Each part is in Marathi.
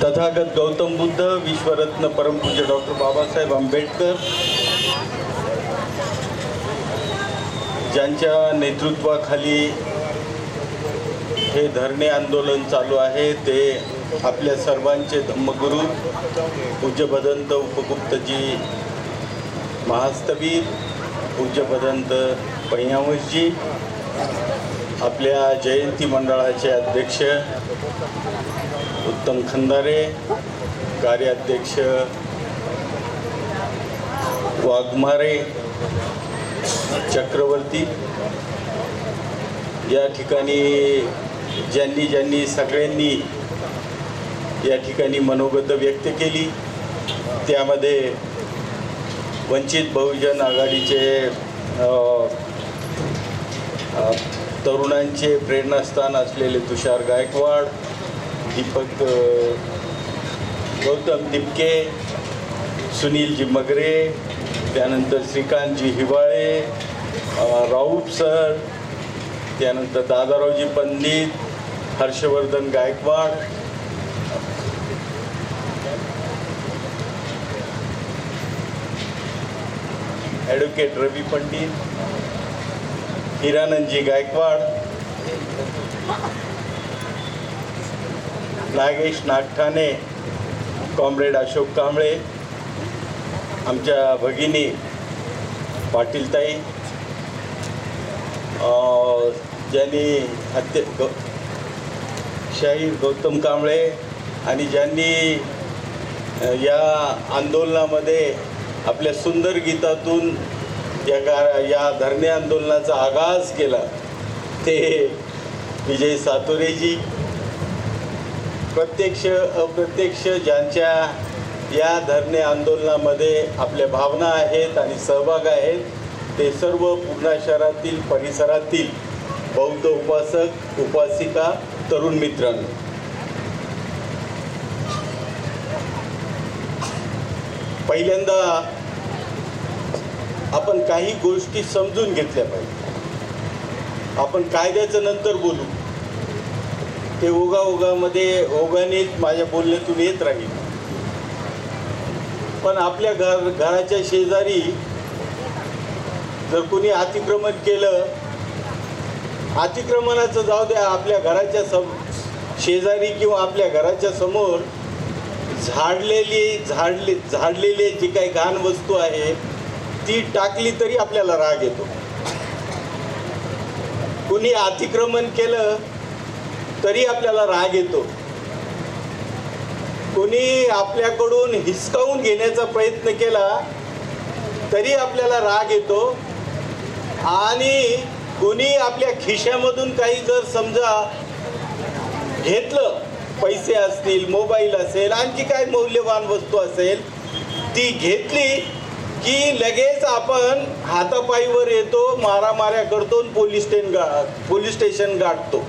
तथागत गौतम बुद्ध विश्वरत्न परमपूज्य डॉक्टर बाबासाहेब आंबेडकर ज्यांच्या नेतृत्वाखाली हे धरणे आंदोलन चालू आहे ते आपल्या सर्वांचे धम्मगुरू पूज्य भदंत उपगुप्तजी महास्तवीर पूज्य भदंत पैयावंशजी आपल्या जयंती मंडळाचे अध्यक्ष उत्तम खंदारे कार्याध्यक्ष वाघमारे चक्रवर्ती. या ठिकाणी ज्यांनी ज्यांनी सगळ्यांनी या ठिकाणी मनोगत व्यक्त केली त्यामध्ये वंचित बहुजन आघाडीचे तरुणांचे प्रेरणास्थान असलेले तुषार गायकवाड दीपक गौतम दिपके सुनीलजी मगरे त्यानंतर श्रीकांतजी हिवाळे uh, राऊत सर त्यानंतर दादारावजी पंडित हर्षवर्धन गायकवाड. ॲडव्होकेट रवी पंडित हिरानंदजी गायकवाड. नागेश नागठाणे कॉम्रेड अशोक कांबळे आमच्या भगिनी पाटीलताई ज्यांनी हत्य गौ शाहीर गौतम कांबळे आणि ज्यांनी या आंदोलनामध्ये आपल्या सुंदर गीतातून या गा या धरणे आंदोलनाचा आगाज केला ते विजय सातोरेजी प्रत्यक्ष अप्रत्यक्ष ज्यांच्या या धरणे आंदोलनामध्ये आपल्या भावना आहेत आणि सहभाग आहेत ते सर्व पूर्णा शहरातील परिसरातील बौद्ध उपासक उपासिका तरुण मित्रांनो. पहिल्यांदा आपण काही गोष्टी समजून घेतल्या पाहिजे. आपण कायद्याचं नंतर बोलू. ते उगा उगामध्ये ओघानेच माझ्या बोलण्यातून येत राहील. पण आपल्या घर घराच्या शेजारी जर कोणी अतिक्रमण केलं अतिक्रमणाचं जाऊ द्या आपल्या घराच्या सम शेजारी किंवा आपल्या घराच्या समोर झाडलेली झाडले झाडलेले जी काही घाण वस्तू आहे ती टाकली तरी आपल्याला राग येतो. कुणी अतिक्रमण केलं तरी आपल्याला राग येतो. कोणी आपल्याकडून हिसकावून घेण्याचा प्रयत्न केला तरी आपल्याला राग येतो. आणि कोणी आपल्या खिशामधून काही जर समजा घेतलं पैसे असतील मोबाईल असेल आणखी काय मौल्यवान वस्तू असेल ती घेतली की लगेच आपण हातापायीवर येतो मारामाऱ्या करतो पोलीस स्टेशन गा पोलीस स्टेशन गाठतो.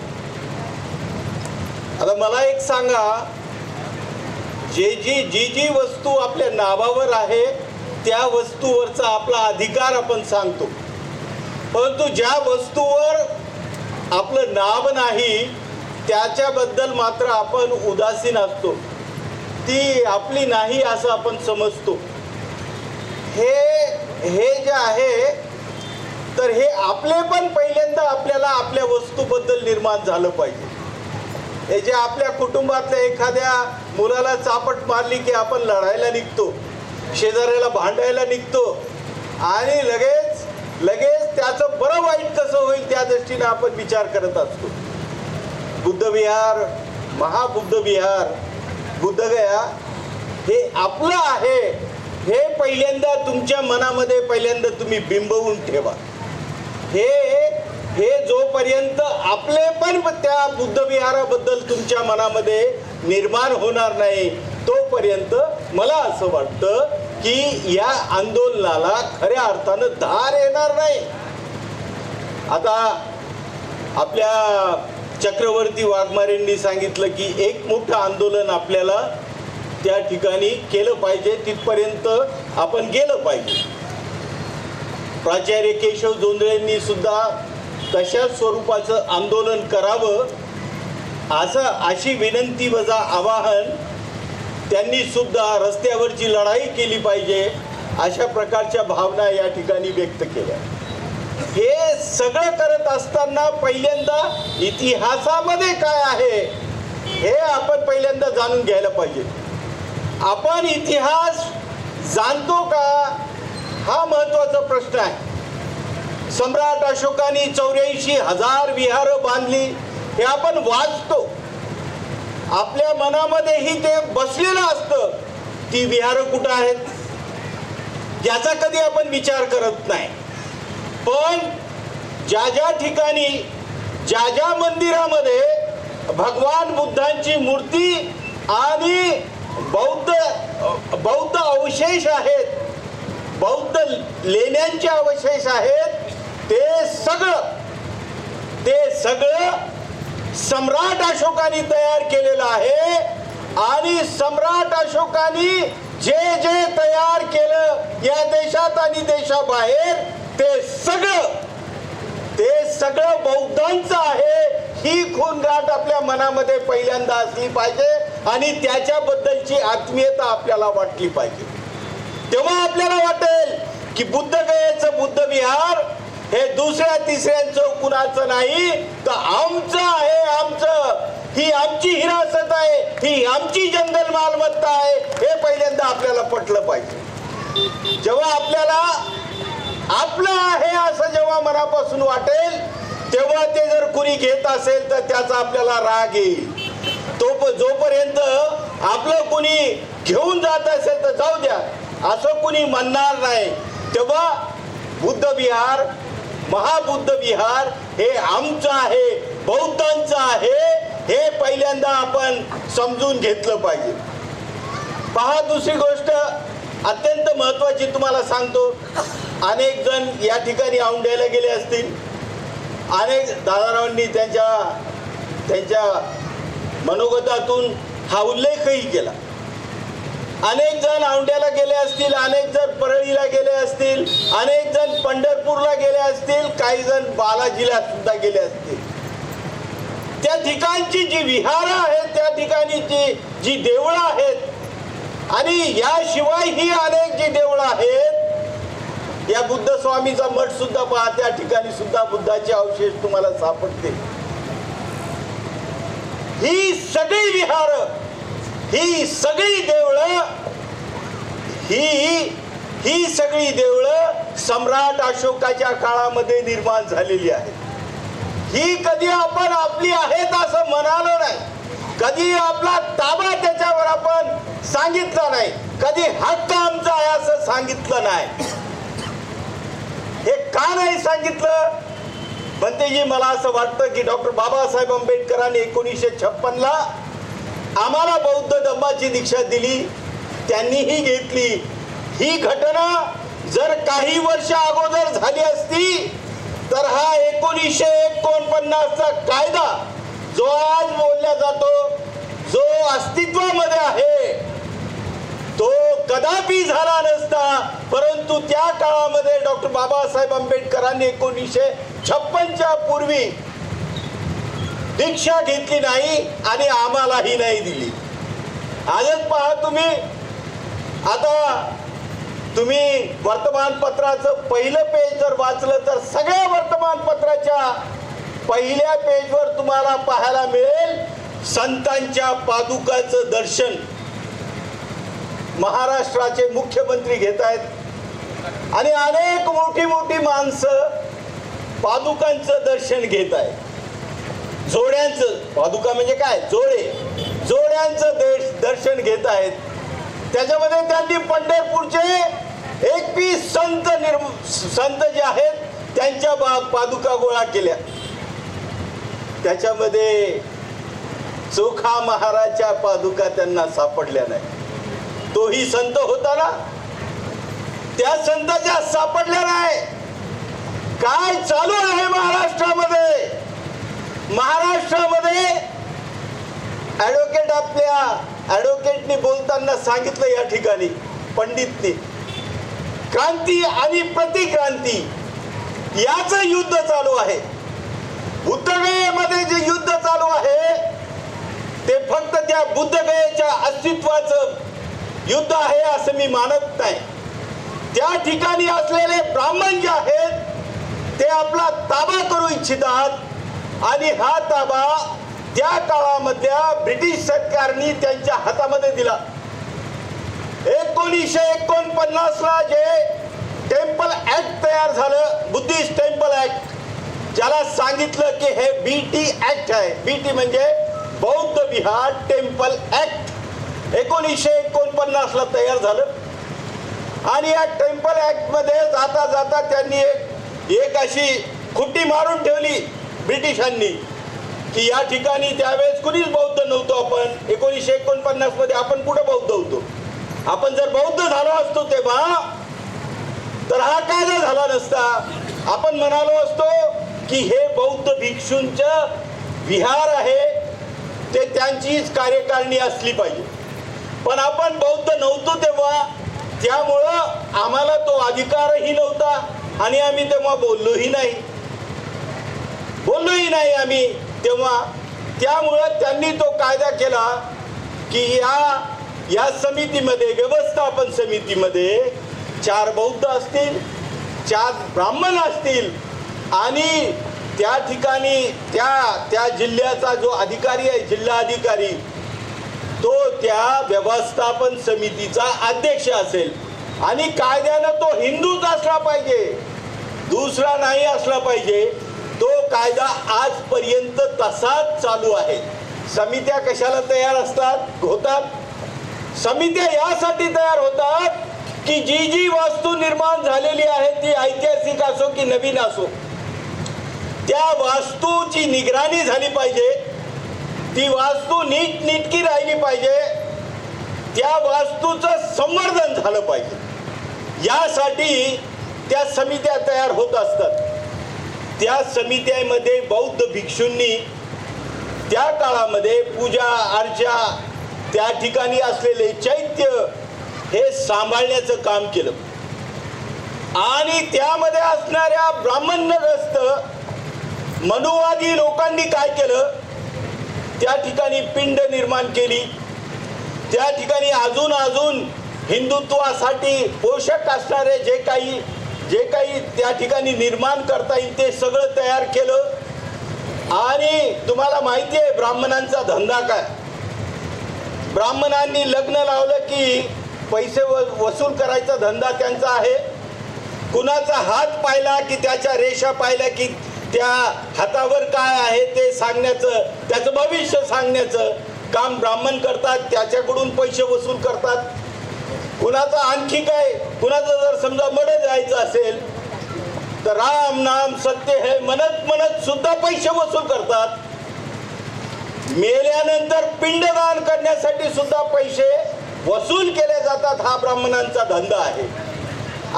आता मला एक सांगा जे जी जी जी वस्तू आपल्या नावावर आहे त्या वस्तूवरचा आपला अधिकार आपण सांगतो. परंतु ज्या वस्तूवर आपलं नाव नाही त्याच्याबद्दल मात्र आपण उदासीन असतो. ती आपली नाही असं आपण समजतो. हे हे जे आहे तर हे आपले पण पहिल्यांदा आपल्याला आपल्या वस्तूबद्दल निर्माण झालं पाहिजे. हे जे आपल्या कुटुंबातल्या एखाद्या मुलाला चापट मारली की आपण लढायला निघतो शेजाऱ्याला भांडायला निघतो आणि लगेच लगेच त्याचं बरं वाईट कसं होईल त्या दृष्टीने आपण विचार करत असतो. बुद्धविहार महाबुद्धविहार बुद्धगया हे आपलं आहे. हे पहिल्यांदा तुमच्या मनामध्ये पहिल्यांदा तुम्ही बिंबवून ठेवा. हे हे जोपर्यंत आपले पण त्या बुद्धविहाराबद्दल तुमच्या मनामध्ये निर्माण होणार नाही तोपर्यंत मला असं वाटतं की या आंदोलनाला खऱ्या अर्थानं धार येणार नाही. आता आपल्या चक्रवर्ती वाघमारेंनी सांगितलं की एक मोठं आंदोलन आपल्याला त्या ठिकाणी केलं पाहिजे तिथपर्यंत आपण गेलं पाहिजे. प्राचार्य केशव जोंधळेंनी सुद्धा तशा स्वरूपाचं आंदोलन करावं असं अशी विनंती वजा आवाहन त्यांनी सुद्धा रस्त्यावरची लढाई केली पाहिजे अशा प्रकारच्या भावना या ठिकाणी व्यक्त केल्या. हे सगळं करत असताना पहिल्यांदा इतिहासामध्ये काय आहे हे आपण पहिल्यांदा जाणून घ्यायला पाहिजे. आपण इतिहास जाणतो का? हा महत्त्वाचा प्रश्न आहे. सम्राट अशोकाने चौऱ्याऐंशी हजार विहारं बांधली. हे आपण वाचतो. आपल्या मनामध्येही ते बसलेलं असतं. ती विहारं कुठं आहेत? याचा कधी आपण विचार करत नाही. पण ज्या ज्या ठिकाणी ज्या ज्या मंदिरामध्ये भगवान बुद्धांची मूर्ती आणि बौद्ध बौद्ध अवशेष आहेत बौद्ध लेण्यांचे अवशेष आहेत ते सगळं ते सगळं सम्राट अशोकाने तयार केलेलं आहे आणि सम्राट अशोकाने जे जे तयार केलं या देशात आणि देशाबाहेर ते सगळं ते सगळं बौद्धांचं आहे. ही खूनगाठ आपल्या मनामध्ये पहिल्यांदा असली पाहिजे आणि त्याच्याबद्दलची आत्मीयता आपल्याला वाटली पाहिजे. तेव्हा आपल्याला वाटेल की बुद्ध गयेचं बुद्ध विहार हे दुसऱ्या तिसऱ्यांचं कुणाचं नाही? तर आमचं आहे आमचं. ही आमची हिरासत आहे ही आमची जंगल मालमत्ता आहे. हे पहिल्यांदा आपल्याला पटलं पाहिजे. जेव्हा आपल्याला आपलं आहे असं जेव्हा मनापासून वाटेल तेव्हा ते जर कुणी घेत असेल तर त्याचा आपल्याला राग येईल. तो प- जोपर्यंत आपलं कुणी घेऊन जात असेल तर जाऊ द्या. असं कुणी म्हणणार नाही. तेव्हा बुद्ध विहार महाबुद्ध विहार हे आमचं आहे बौद्धांचं आहे हे पहिल्यांदा आपण समजून घेतलं पाहिजे. पहा दुसरी गोष्ट अत्यंत महत्वाची तुम्हाला सांगतो. अनेक जण या ठिकाणी औंढ्याला गेले असतील. अनेक दादारावांनी त्यांच्या त्यांच्या मनोगतातून हा उल्लेखही केला. अनेक जण औंढ्याला गेले असतील अनेक जण परळीला गेले असतील अनेक जण पंढरपूरला गेले असतील काही जण बालाजीला सुद्धा गेले असतील. त्या ठिकाणची जी विहारं आहेत त्या ठिकाणी जी जी देवळं आहेत आणि याशिवाय ही अनेक जी देवळं आहेत या बुद्ध स्वामीचा मठ सुद्धा पहा त्या ठिकाणी सुद्धा बुद्धाचे अवशेष तुम्हाला सापडते ही सगळी विहार ही सगळी देवळं ही ही सगळी देवळं सम्राट अशोकाच्या काळामध्ये निर्माण झालेली आहेत. ही कधी आपण आपली आहेत असं म्हणालो नाही. कधी आपला ताबा त्याच्यावर आपण सांगितला नाही. कधी हक्क आमचा आहे असं सांगितलं नाही. हे का नाही सांगितलं? म्हणतेजी मला असं वाटतं की डॉक्टर बाबासाहेब आंबेडकरांनी एकोणीसशे छप्पनला आम्हाला बौद्ध धम्माची दीक्षा दिली त्यांनीही घेतली. ही घटना जर काही वर्ष अगोदर झाली असती तर हा एकोणीसशे एकोणपन्नासचा कायदा जो आज बोलला जातो जो अस्तित्वामध्ये आहे तो कदापि झाला नसता. परंतु त्या काळामध्ये डॉक्टर बाबासाहेब आंबेडकरांनी एकोणीसशे छप्पनच्या पूर्वी दीक्षा घेतली नाही आणि आम्हालाही नाही दिली. आजच पहा तुम्ही. आता तुम्ही वर्तमानपत्राचं पहिलं पेज जर वाचलं तर सगळ्या वर्तमानपत्राच्या पहिल्या पेजवर तुम्हाला पाहायला मिळेल संतांच्या पादुकाचं दर्शन. महाराष्ट्राचे मुख्यमंत्री घेत आहेत. आणि अनेक मोठी मोठी माणसं पादुकांचं दर्शन घेत आहेत. जोड्यांचं पादुका म्हणजे काय? जोडे. जोड्यांचं देश दर्शन घेत आहेत. त्याच्यामध्ये त्यांनी पंढरपूरचे एकपी संत निर्म संत जे आहेत त्यांच्या बा पादुका गोळा केल्या. त्याच्यामध्ये चोखा महाराजच्या पादुका त्यांना सापडल्या नाही. तोही संत होता ना? त्या संताच्या सापडल्या नाही. काय चालू आहे महाराष्ट्रामध्ये? महाराष्ट्रामध्ये ॲडव्होकेट आपल्या ॲडव्होकेटनी बोलताना सांगितलं या ठिकाणी पंडितनी. क्रांती आणि प्रतिक्रांती याचं युद्ध चालू आहे. बुद्धगयेमध्ये जे युद्ध चालू आहे ते फक्त त्या बुद्धगयेच्या अस्तित्वाचं युद्ध आहे असं मी मानत नाही. त्या ठिकाणी असलेले ब्राह्मण जे आहेत ते आपला ताबा करू इच्छितात. आणि हा ताबा त्या काळामधल्या ब्रिटिश सरकारने त्यांच्या हातामध्ये दिला. एकोणीसशे एकोणपन्नास ला जे टेम्पल ऍक्ट तयार झालं बुद्धिस्ट टेम्पल ऍक्ट ज्याला सांगितलं की हे बी टी ऍक्ट आहे. बी टी म्हणजे बौद्ध विहार टेम्पल ऍक्ट एकोणीसशे एकोणपन्नास ला तयार झालं. आणि या टेम्पल ऍक्टमध्ये जाता जाता त्यांनी एक एक अशी खुट्टी मारून ठेवली. ब्रिटिशांनी की या ठिकाणी त्यावेळेस कुणीच बौद्ध नव्हतो आपण. एकोणीसशे एकोणपन्नासमध्ये आपण कुठं बौद्ध होतो? आपण जर बौद्ध झालो असतो तेव्हा तर हा कायदा झाला नसता? आपण म्हणालो असतो की हे बौद्ध भिक्षूंचं विहार आहे. ते त्यांचीच कार्यकारिणी असली पाहिजे. पण आपण बौद्ध नव्हतो तेव्हा त्यामुळं आम्हाला तो अधिकारही नव्हता आणि आम्ही तेव्हा बोललोही नाही. बोललोही नाही आम्ही. तेव्हा त्यामुळं त्यांनी तो कायदा केला की या या समितीमध्ये व्यवस्थापन समितीमध्ये चार बौद्ध असतील चार ब्राह्मण असतील आणि त्या ठिकाणी त्या त्या जिल्ह्याचा जो अधिकारी आहे जिल्हा अधिकारी तो त्या व्यवस्थापन समितीचा अध्यक्ष असेल. आणि कायद्यानं तो हिंदूच असला पाहिजे. दुसरा नाही असला पाहिजे. तो कायदा आजपर्यंत तसाच चालू आहे? समित्या कशाला तयार असतात? होतात. समित्या यासाठी तयार होतात की जी जी वास्तू निर्माण झालेली आहे ती ऐतिहासिक असो की नवीन असो त्या वास्तूची निगराणी झाली पाहिजे. ती वास्तू नीट नीटकी राहिली पाहिजे. त्या वास्तूचं संवर्धन झालं पाहिजे. यासाठी त्या समित्या तयार होत असतात. त्या समित्यामध्ये बौद्ध भिक्षूंनी त्या काळामध्ये पूजा अर्चा त्या ठिकाणी असलेले चैत्य हे सांभाळण्याचं काम केलं. आणि त्यामध्ये असणाऱ्या ब्राह्मणग्रस्त मनुवादी लोकांनी काय केलं? त्या ठिकाणी पिंड निर्माण केली. त्या ठिकाणी अजून अजून हिंदुत्वासाठी पोषक असणारे जे काही जे काही त्या ठिकाणी निर्माण करता येईल ते सगळं तयार केलं. आणि तुम्हाला माहिती आहे ब्राह्मणांचा धंदा काय? ब्राह्मणांनी लग्न लावलं की पैसे व वसूल करायचा धंदा त्यांचा आहे. कुणाचा हात पाहिला की त्याच्या रेषा पाहिल्या की त्या हातावर काय आहे ते सांगण्याचं त्याचं भविष्य सांगण्याचं काम ब्राह्मण करतात त्याच्याकडून पैसे वसूल करतात. कुणाचं आणखी काय? कुणाचं जर समजा मड जायचं असेल तर राम नाम सत्य हे म्हणत म्हणत सुद्धा पैसे वसूल करतात. मेल्यानंतर पिंडदान करण्यासाठी सुद्धा पैसे वसूल केले जातात हा ब्राह्मणांचा धंदा आहे.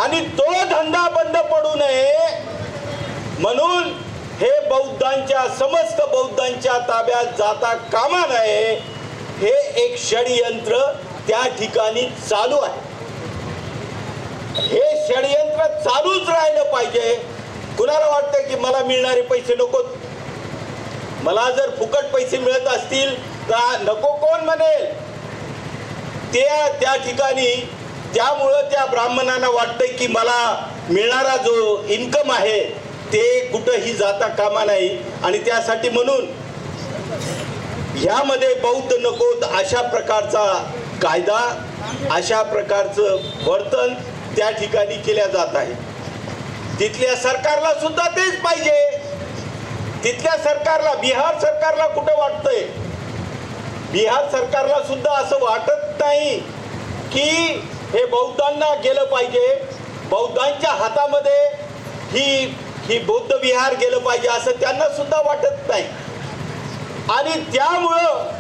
आणि तो धंदा बंद पडू नये म्हणून हे बौद्धांच्या समस्त बौद्धांच्या ताब्यात जाता कामा नये हे एक षडयंत्र त्या ठिकाणी चालू आहे. हे षडयंत्र चालूच राहिलं पाहिजे. कुणाला वाटतं की मला मिळणारे पैसे नकोत? मला जर फुकट पैसे मिळत असतील तर नको कोण म्हणेल? त्या त्या ठिकाणी त्यामुळं त्या ब्राह्मणांना वाटतंय की मला मिळणारा जो इन्कम आहे ते कुठंही जाता कामा नाही. आणि त्यासाठी म्हणून ह्यामध्ये बौद्ध नकोत अशा प्रकारचा कायदा अशा प्रकारचं वर्तन त्या ठिकाणी केल्या जात आहे. तिथल्या सरकारला सुद्धा तेच पाहिजे. तिथल्या सरकारला बिहार सरकारला कुठं वाटतंय? बिहार सरकारला सुद्धा असं वाटत नाही की हे बौद्धांना गेलं पाहिजे. बौद्धांच्या हातामध्ये ही ही बौद्ध विहार गेलं पाहिजे असं त्यांना सुद्धा वाटत नाही. आणि त्यामुळं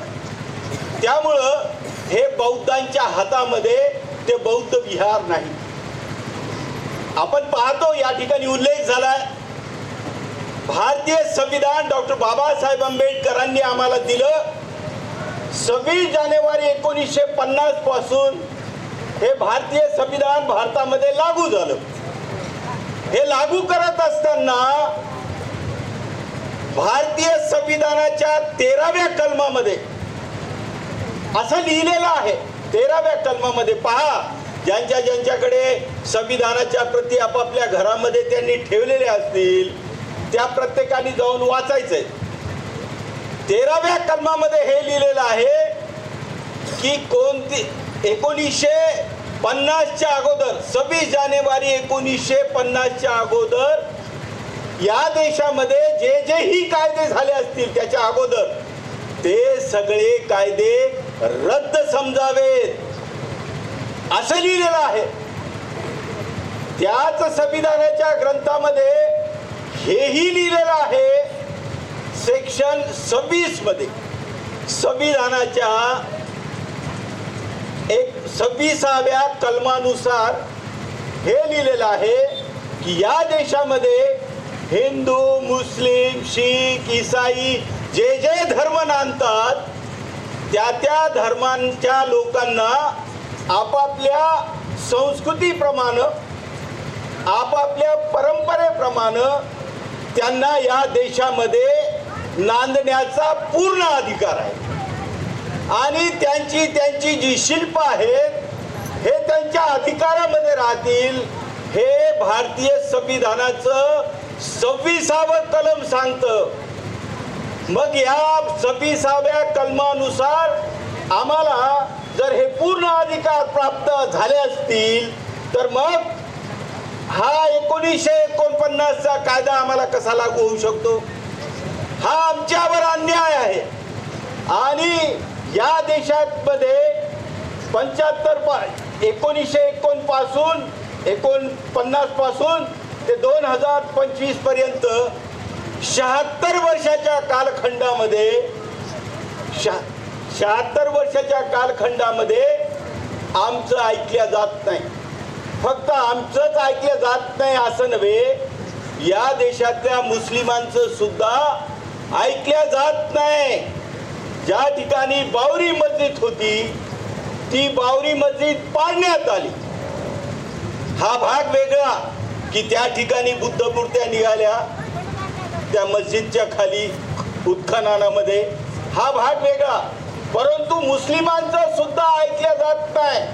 त्यामुळं हे बौद्धांच्या हातामध्ये ते बौद्ध विहार नाही. आपण पाहतो या ठिकाणी उल्लेख झालाय भारतीय संविधान डॉक्टर बाबासाहेब आंबेडकरांनी आम्हाला दिलं सव्वीस जानेवारी एकोणीसशे पन्नासपासून हे भारतीय संविधान भारतामध्ये लागू झालं. हे लागू करत असताना भारतीय संविधानाच्या तेराव्या कलमामध्ये असं लिहिलेलं आहे. तेराव्या कलमामध्ये पहा. ज्यांच्या ज्यांच्याकडे संविधानाच्या प्रती आपापल्या घरामध्ये त्यांनी ठेवलेले असतील त्या प्रत्येकाने जाऊन वाचायचंय. तेराव्या कलमामध्ये हे लिहिलेलं आहे की कोणती एकोणीसशे पन्नासच्या अगोदर सव्वीस जानेवारी एकोणीसशे पन्नासच्या अगोदर या देशामध्ये जे जेही कायदे झाले असतील त्याच्या अगोदर ते सगळे कायदे रद्द समजावेत. असं लिहिलेलं आहे. त्याच संविधानाच्या ग्रंथामध्ये हेही लिहिलेलं आहे सेक्शन सव्वीसमध्ये. संविधानाच्या एक सव्वीसाव्या कलमानुसार हे लिहिलेलं आहे की या देशामध्ये हिंदू मुस्लिम शीख इसाई जे जे धर्म नांदतात त्या त्या धर्मांच्या लोकांना आपापल्या संस्कृतीप्रमाणे आपापल्या परंपरेप्रमाणे त्यांना या देशामध्ये नांदण्याचा पूर्ण अधिकार आहे. आणि त्यांची त्यांची जी शिल्प आहेत हे त्यांच्या अधिकारामध्ये राहतील हे भारतीय संविधानाचं सव्वीसावं कलम सांगतं. मग या सव्वीसाव्या कलमानुसार आम्हाला जर हे पूर्ण अधिकार प्राप्त झाले असतील तर मग हा एकोणीसशे एकोणपन्नासचा कायदा आम्हाला कसा लागू होऊ शकतो? हा आमच्यावर अन्याय आहे. आणि या देशामध्ये पंच्याहत्तर पा एकोणीसशे एकोण एकोणपन्नासपासून ते दोन हजार पंचवीसपर्यंत शहात्तर वर्षाच्या कालखंडामध्ये शहा शहात्तर वर्षाच्या कालखंडामध्ये आमचं ऐकल्या जात नाही. फक्त आमचंच ऐकलं जात नाही असं नव्हे या देशातल्या मुस्लिमांचं सुद्धा ऐकल्या जात नाही. ज्या ठिकाणी बावरी मस्जिद होती ती बावरी मस्जिद पाडण्यात आली. हा भाग वेगळा की त्या ठिकाणी बुद्ध मूर्त्या निघाल्या त्या मस्जिदच्या खाली उत्खननामध्ये हा भाग वेगळा. परंतु मुस्लिमांचा सुद्धा ऐकल्या जात नाही.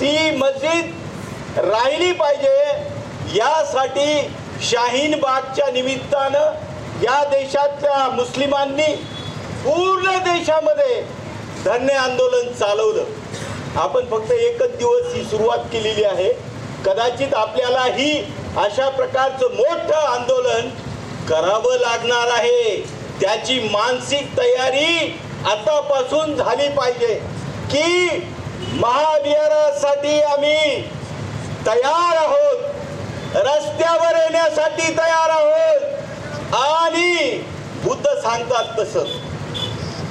ती मस्जिद राहिली पाहिजे यासाठी शाहीन बागच्या निमित्तानं या देशातल्या मुस्लिमांनी पूर्ण देशामध्ये धन्य आंदोलन चालवलं. आपण फक्त एकच दिवस ही सुरुवात केलेली आहे. कदाचित आपल्याला ही अशा प्रकारचं मोठं आंदोलन करावं लागणार आहे. त्याची मानसिक तयारी आतापासून झाली पाहिजे की महाविहारासाठी आम्ही तयार आहोत. रस्त्यावर येण्यासाठी तयार आहोत. आणि बुद्ध सांगतात तसं.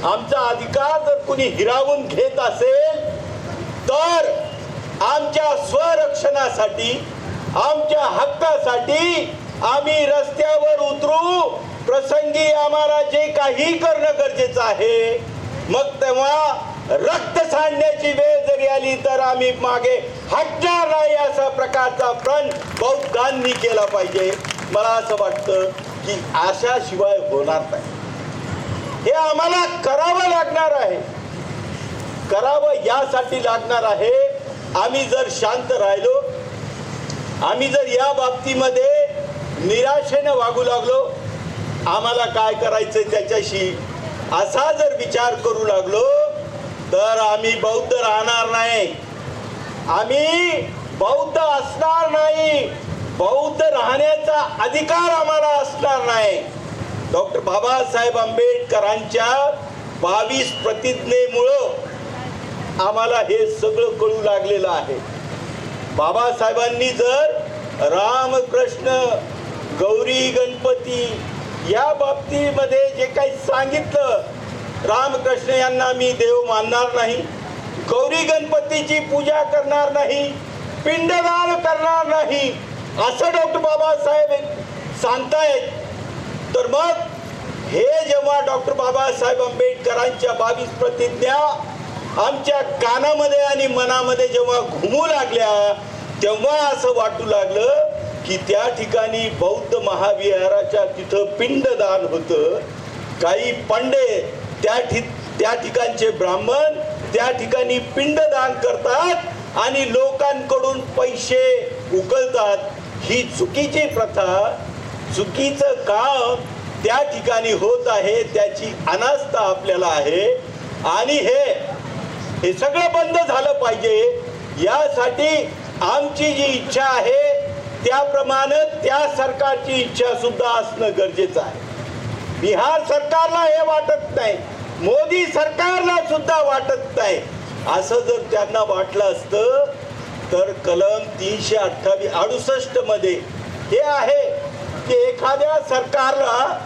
आमचा अधिकार जर कुणी हिरावून घेत असेल तर आमच्या स्वरक्षणासाठी आमच्या हक्कासाठी आम्ही रस्त्यावर उतरू. प्रसंगी आम्हाला जे काही करणं गरजेचं आहे मग तेव्हा रक्त सांडण्याची वेळ जरी आली तर आम्ही मागे हटणार नाही असा प्रकारचा प्रण बौद्धांनी केला पाहिजे. मला असं वाटतं की आशाशिवाय होणार नाही. हे आम्हाला करावं लागणार आहे. करावं यासाठी लागणार आहे आम्ही जर शांत राहिलो आम्ही जर या बाबतीमध्ये निराशेनं वागू लागलो. आम्हाला काय करायचं त्याच्याशी असा जर विचार करू लागलो तर आम्ही बौद्ध राहणार नाही. आम्ही बौद्ध असणार नाही. बौद्ध राहण्याचा अधिकार आम्हाला असणार नाही. डॉक्टर बाबासाहेब आंबेडकरांच्या बावीस प्रतिज्ञेमुळं आम्हाला हे सगळं कळू लागलेलं आहे. बाबासाहेबांनी जर रामकृष्ण गौरी गणपती या बाबतीमध्ये जे काही सांगितलं रामकृष्ण यांना मी देव मानणार नाही गौरी गणपतीची पूजा करणार नाही पिंडदान करणार नाही असं डॉक्टर बाबासाहेब सांगतायत. तर मग हे जेव्हा डॉक्टर बाबासाहेब आंबेडकरांच्या बावीस प्रतिज्ञा आमच्या कानामध्ये आणि मनामध्ये जेव्हा घुमू लागल्या तेव्हा असं वाटू लागलं की त्या ठिकाणी बौद्ध महाविहाराच्या तिथं पिंडदान होतं. काही पंडे त्या ठि त्या ठिकाणचे ब्राह्मण त्या ठिकाणी पिंडदान करतात आणि लोकांकडून पैसे उकळतात. ही चुकीची प्रथा चुकीचं काम त्या ठिकाणी होत आहे त्याची अनास्था आपल्याला आहे. आणि हे हे सगळं बंद झालं पाहिजे. यासाठी आमची जी इच्छा आहे त्याप्रमाणे त्या सरकारची इच्छा सुद्धा असणं गरजेचं आहे. बिहार सरकारला हे वाटत नाही. मोदी सरकारला सुद्धा वाटत नाही. असं जर त्यांना वाटलं असतं तर कलम तीनशे अठ्ठावीस अडुसष्टमध्ये हे आहे की एखाद्या सरकारला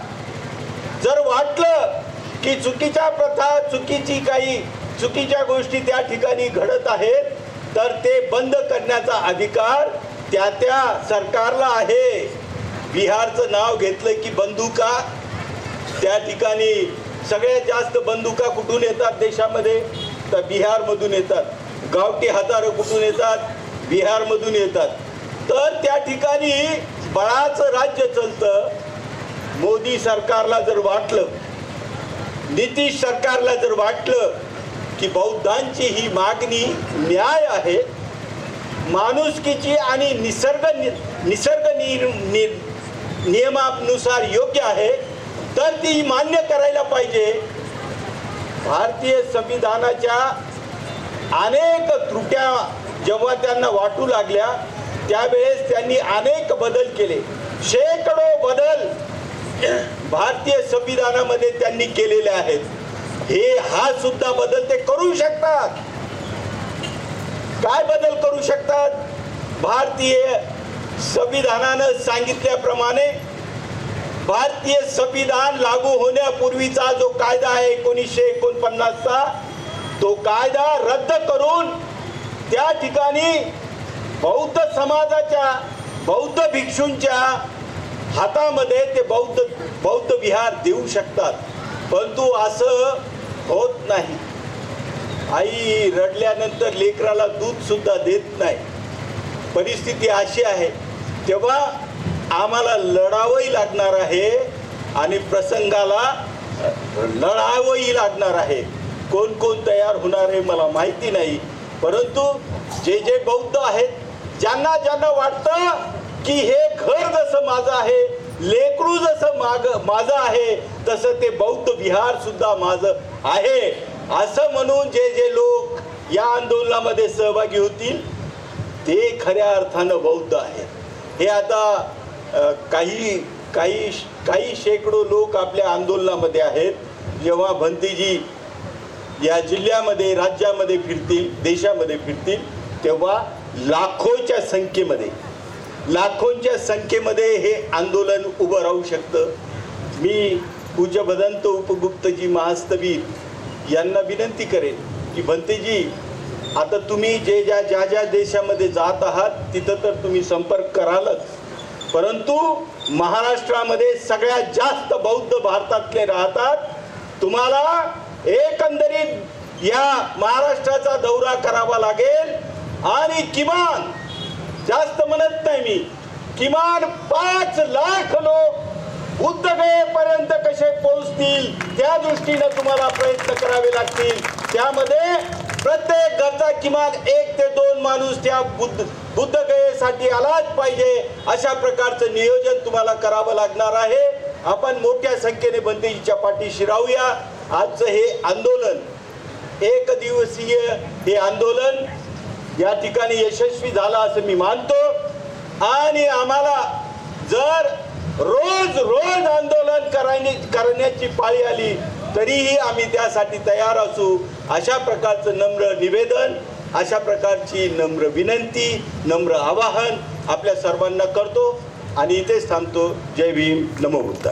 जर वाटलं की चुकीच्या प्रथा चुकीची काही चुकीच्या गोष्टी त्या ठिकाणी घडत आहेत तर ते बंद करण्याचा अधिकार त्या त्या सरकारला आहे. बिहारचं नाव घेतलं की बंदुका. त्या ठिकाणी सगळ्यात जास्त बंदुका कुठून येतात देशामध्ये? तर बिहारमधून येतात. गावठी हजारो कुठून येतात? बिहारमधून येतात. तर त्या ठिकाणी बळाचं राज्य चालतं. मोदी सरकारला जर वाटलं नितीश सरकारला जर वाटलं की बौद्धांची ही मागणी न्याय आहे माणुसकीची आणि निसर्ग नि- निसर्ग नि- नि- नियमानुसार योग्य आहे तर ती मान्य करायला पाहिजे. भारतीय संविधानाच्या अनेक त्रुट्या जेव्हा त्यांना वाटू लागल्या त्यावेळेस त्यांनी अनेक बदल केले. शेकडो बदल भारतीय संविधानामध्ये त्यांनी केलेले आहेत. हे हा सुद्धा बदल ते करू शकतात. काय बदल करू शकतात? भारतीय संविधानानं सांगितल्याप्रमाणे भारतीय संविधान लागू होण्यापूर्वीचा जो कायदा आहे एकोणीसशे एकोणपन्नासचा तो कायदा रद्द करून त्या ठिकाणी बौद्ध समाजाच्या बौद्ध भिक्षूंच्या हातामध्ये ते बौद्ध बौद्ध विहार देऊ शकतात. परंतु असं होत नाही. आई रडल्यानंतर लेकराला दूधसुद्धा देत नाही. परिस्थिती अशी आहे तेव्हा आम्हाला लढावंही लागणार आहे आणि प्रसंगाला लढावंही लागणार आहे. कोण कोण तयार होणार आहे मला माहिती नाही परंतु जे जे बौद्ध आहेत ज्यांना ज्यांना वाटतं की हे घर जसं माझं आहे लेकरू जसं माग माझं आहे तसं ते बौद्ध विहार सुद्धा माझं आहे. असं म्हणून जे जे लोक या आंदोलनामध्ये सहभागी होतील ते खऱ्या अर्थानं बौद्ध आहेत. हे आता काही काही काही शेकडो लोक आपल्या आंदोलनामध्ये आहेत. जेव्हा भंतीजी या जिल्ह्यामध्ये राज्यामध्ये फिरतील देशामध्ये फिरतील तेव्हा लाखोच्या संख्येमध्ये लाखोंच्या संख्येमध्ये हे आंदोलन उभं राहू शकतं. मी पूज्य भदंत उपगुप्तजी महास्तवीर यांना विनंती करेन की भंतेजी आता तुम्ही जे ज्या ज्या ज्या देशामध्ये जात आहात तिथं तर तुम्ही संपर्क करालच. परंतु महाराष्ट्रामध्ये सगळ्यात जास्त बौद्ध भारतातले राहतात. तुम्हाला एकंदरीत या महाराष्ट्राचा दौरा करावा लागेल. आणि किमान जास्त म्हणत नाही मी किमान पाच लाख लोक बुद्धगयेपर्यंत कसे पोहोचतील त्या दृष्टीनं तुम्हाला प्रयत्न करावे लागतील. त्यामध्ये प्रत्येक घरचा किमान एक ते दोन माणूस त्या बुद्ध बुद्धगयेसाठी आलाच पाहिजे अशा प्रकारचं नियोजन तुम्हाला करावं लागणार आहे. आपण मोठ्या संख्येने बंदीच्या पाठीशी राहूया. आजचं हे आंदोलन एक दिवसीय हे आंदोलन या ठिकाणी यशस्वी झालं असं मी मानतो. आणि आम्हाला जर रोज रोज आंदोलन करायने करण्याची पाळी आली तरीही आम्ही त्यासाठी तयार असू अशा प्रकारचं नम्र निवेदन अशा प्रकारची नम्र विनंती नम्र आवाहन आपल्या सर्वांना करतो. आणि इथेच थांबतो. जय भीम. नमो बुद्धा